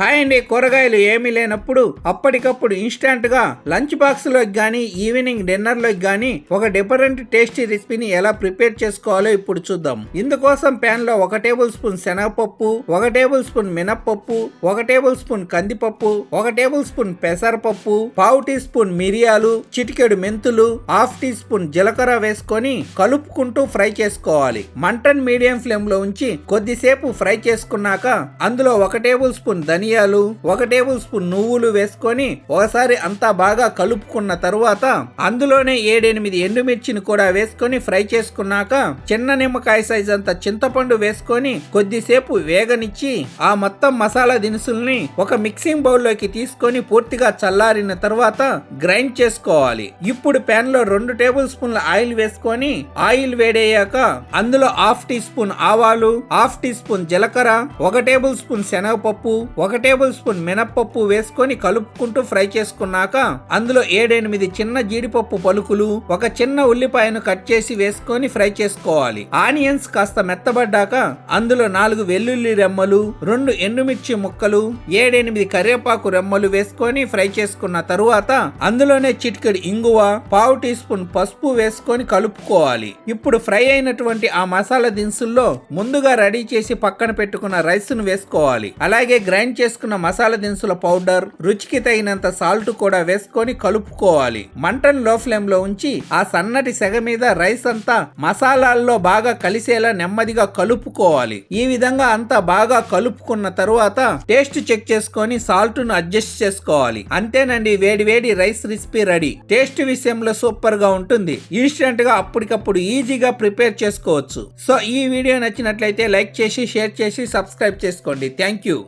Hi అండి కూరగాయలు ఏమీ లేనప్పుడు అప్పటికప్పుడు ఇన్స్టాంట్గా లంచ్ బాక్స్లోకి గానీ ఈవినింగ్ డిన్నర్లోకి గానీ ఒక డిఫరెంట్ టేస్టీ రెసిపీని ఎలా ప్రిపేర్ చేసుకోవాలో ఇప్పుడు చూద్దాం. ఇందుకోసం ప్యాన్లో ఒక టేబుల్ స్పూన్ శనగపప్పు ఒక టేబుల్ స్పూన్ మినప్పప్పు ఒక టేబుల్ స్పూన్ కందిపప్పు ఒక టేబుల్ స్పూన్ పెసరపప్పు పావు టీ స్పూన్ మిరియాలు చిటికెడు మెంతులు హాఫ్ టీ స్పూన్ జీలకర్ర వేసుకొని కలుపుకుంటూ ఫ్రై చేసుకోవాలి. మంటన్ మీడియం ఫ్లేమ్లో ఉంచి కొద్దిసేపు ఫ్రై చేసుకున్నాక అందులో ఒక టేబుల్ స్పూన్ ధనియాలు ఒక టేబుల్ స్పూన్ నువ్వులు వేసుకొని ఒకసారి అంతా బాగా కలుపుకున్న తరువాత అందులోనే ఏడెనిమిది ఎండుమిర్చిని కూడా వేసుకొని ఫ్రై చేసుకున్నాక చిన్న నిమ్మకాయ సైజ్ అంత చింతపండు వేసుకొని కొద్దిసేపు వేగనిచ్చి ఆ మొత్తం మసాలా దినుసుల్ని ఒక మిక్సింగ్ బౌల్లోకి తీసుకొని పూర్తిగా చల్లారిన తర్వాత గ్రైండ్ చేసుకోవాలి. ఇప్పుడు ప్యాన్లో రెండు టేబుల్ స్పూన్ల ఆయిల్ వేసుకొని ఆయిల్ వేడయ్యాక అందులో హాఫ్ టీ స్పూన్ ఆవాలు హాఫ్ టీ స్పూన్ జీలకర్ర ఒక టేబుల్ స్పూన్ శనగపప్పు ఒక టేబుల్ స్పూన్ మినప్పప్పు వేసుకొని కలుపుకుంటూ ఫ్రై చేసుకున్నాక అందులో ఏడెనిమిది చిన్న జీడిపప్పు పలుకులు ఒక చిన్న ఉల్లిపాయను కట్ చేసి వేసుకొని ఫ్రై చేసుకోవాలి. ఆనియన్స్ కాస్త మెత్తబడ్డాక అందులో నాలుగు వెల్లుల్లి రెమ్మలు రెండు ఎండుమిర్చి ముక్కలు ఏడెనిమిది కరివేపాకు రెమ్మలు వేసుకొని ఫ్రై చేసుకున్న తరువాత అందులోనే చిటికెడు ఇంగువ పావు టీ స్పూన్ పసుపు వేసుకొని కలుపుకోవాలి. ఇప్పుడు ఫ్రై అయినటువంటి ఆ మసాలా దినుసుల్లో ముందుగా రెడీ చేసి పక్కన పెట్టుకున్న రైస్ను వేసుకోవాలి. అలాగే గ్రైండ్ చేసుకున్న మసాలా దినుసుల పౌడర్ రుచికి తగినంత సాల్ట్ కూడా వేసుకొని కలుపుకోవాలి. మంటను లో ఫ్లేమ్లో ఉంచి ఆ సన్నటి సెగ మీద రైస్ అంతా మసాలాల్లో బాగా కలిసేలా నెమ్మదిగా కలుపుకోవాలి. ఈ విధంగా అంతా బాగా కలుపుకున్న తరువాత టేస్ట్ చెక్ చేసుకొని సాల్ట్ను అడ్జస్ట్ చేసుకోవాలి. అంతేనండి వేడి వేడి రైస్ రెసిపీ రెడీ. టేస్ట్ విషయంలో సూపర్గా ఉంటుంది. ఇన్స్టెంట్గా అప్పటికప్పుడు ఈజీగా ప్రిపేర్ చేసుకోవచ్చు. సో ఈ వీడియో నచ్చినట్లయితే లైక్ చేసి షేర్ చేసి సబ్స్క్రైబ్ చేసుకోండి. Thank you.